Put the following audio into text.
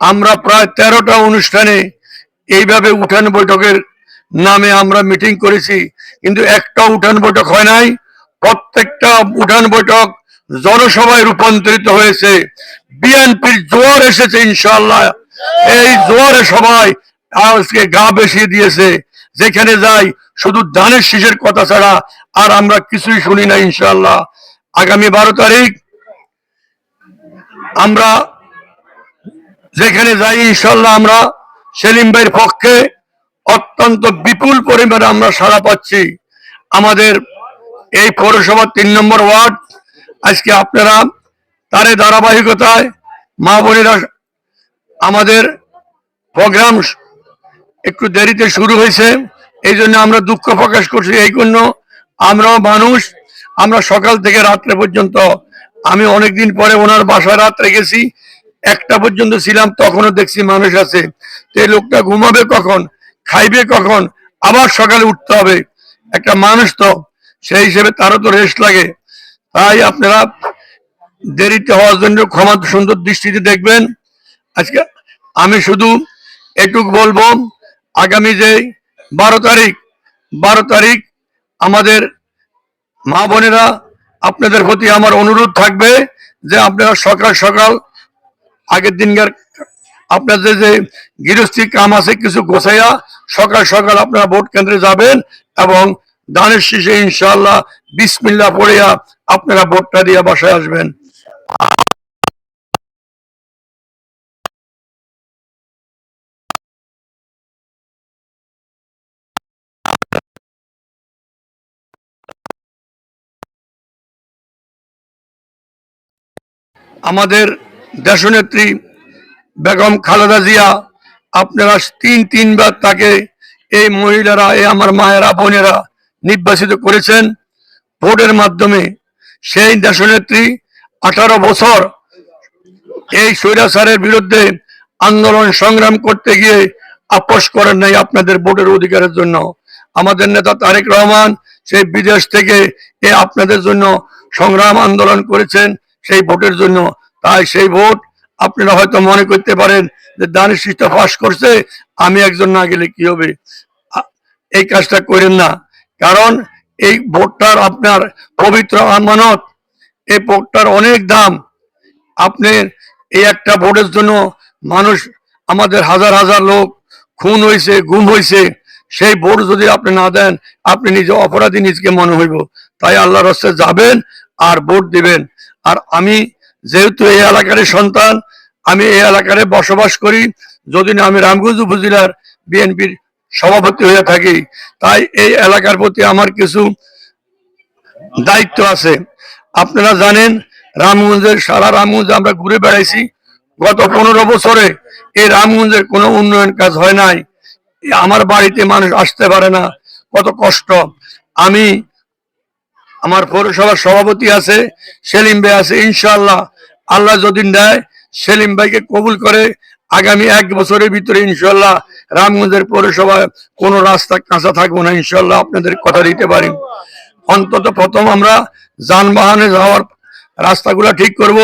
আমরা প্রায় তেরোটা অনুষ্ঠানে এইভাবে উঠান বৈঠকের নামে আমরা মিটিং করেছি, কিন্তু একটা উঠান বৈঠক হয় নাই। প্রত্যেকটা উঠান বৈঠক জনসভায় রূপান্তরিত হয়েছে। বিএনপির জোয়ার এসেছে ইনশাল্লাহ এই জোয়ারে সবাই আজকে গা বেশিয়ে দিয়েছে। যেখানে যাই, শুধু ধানের শীষের কথা ছাড়া আর আমরা কিছুই শুনি না ইনশাল্লাহ আগামী বারো তারিখ আমরা যেখানে যাই, ইনশাল্লাহ আমরা সেলিম ভাইয়ের পক্ষে অত্যন্ত বিপুল পরিমাণে আমরা সাড়া পাচ্ছি। আমাদের এই পৌরসভার তিন নম্বর ওয়ার্ড। আজকে আপনারা তারে ধারাবাহিকতায় মা বোনেরা আমাদের প্রোগ্রাম একটু দেরিতে শুরু হয়েছে। এই জন্য আমরা দুঃখ প্রকাশ করছি। এই জন্য আমরাও মানুষ। আমরা সকাল থেকে রাত্রে পর্যন্ত আমি অনেকদিন পরে ওনার বাসায় রাত্রে গেছি একটা পর্যন্ত ছিলাম, তখনও দেখছি মানুষ আছে। তো এই লোকটা ঘুমাবে কখন? খাইবে কখন? আবার সকালে উঠতে হবে। একটা মানুষ তো, সেই হিসেবে তারও তো রেস্ট লাগে। তাই আপনারা দেরিতে হওয়ার জন্য ক্ষমা সুন্দর দৃষ্টিতে দেখবেন। আজকে আমি শুধু এটুক বলব, আগামী যে বারো তারিখ বারো তারিখ আমাদের মা বোনেরা আপনাদের প্রতি আমার অনুরোধ থাকবে যে আপনারা সকাল সকাল আগের দিনকার আপনাদের যে গৃহস্থী কাম আছে কিছু গোছাইয়া সকাল সকাল আপনারা ভোট কেন্দ্রে যাবেন এবং দানের শীষে ইনশাল্লাহ বিসমিল্লা পড়িয়া আপনারা ভোটটা দিয়ে বাসায় আসবেন। আমাদের দেশনেত্রী বেগম খালেদা জিয়া, আপনারা তিন তিনবার তাকে এই মহিলারা, এই আমার মায়েরা, বোনেরা নির্বাচিত করেছেন। ভোটের মাধ্যমে সেই দেশনেত্রী আঠারো বছর এই স্বৈরাচারের বিরুদ্ধে আন্দোলন সংগ্রাম করতে গিয়ে আপোষ করেন নাই আপনাদের ভোটের অধিকারের জন্য। আমাদের নেতা তারেক রহমান সেই বিদেশ থেকে এ আপনাদের জন্য সংগ্রাম আন্দোলন করেছেন, সেই ভোটের জন্য তাই সেই ভোট আপনারা হয়তো মনে করতে পারেন যে দানের শীষটা পাস করছে, আমি একজন না গেলে কি হবে? এই কাজটা করেন না। কারণ এই ভোটটার আপনার পবিত্র আমানত, এই ভোটটার অনেক দাম। আপনি এই একটা ভোটের জন্য মানুষ, আমাদের হাজার হাজার লোক খুন হয়েছে গুম হয়েছে সেই ভোট যদি আপনি না দেন, আপনি নিজে অপরাধী নিজকে মনে হইব। তাই আল্লাহ রাস্তায় যাবেন আর ভোট দিবেন। আর আমি যেহেতু এই এলাকার সন্তান, আমি এই এলাকারে বসবাস করি। যদি না, আমি রামগঞ্জ উপজেলার বিএনপির সভাপতি হয়ে থাকি। তাই এই এলাকার প্রতি আমার কিছু দায়িত্ব আছে। আপনারা জানেন, রামগঞ্জের সারা রামগঞ্জ আমরা ঘুরে বেড়াইছি। গত পনেরো বছরে এই রামগঞ্জের কোনো উন্নয়ন কাজ হয় নাই। আমার বাড়িতে মানুষ আসতে পারে না। কত কষ্ট। আমি আমার পৌরসভার সভাপতি আছে, সেলিম বে আছে ইনশাল্লাহ আল্লাহ যদি নেয়, সেলিম ভাইকে কবুল করে আগামী এক বছরের ভিতরে ইনশাল্লাহ রামগঞ্জের পৌরসভায় কোনো রাস্তা কাঁচা থাকব না ইনশাল্লাহ আপনাদের কথা দিতে পারি। অন্তত প্রথম আমরা যানবাহনে যাওয়ার রাস্তাগুলো ঠিক করব।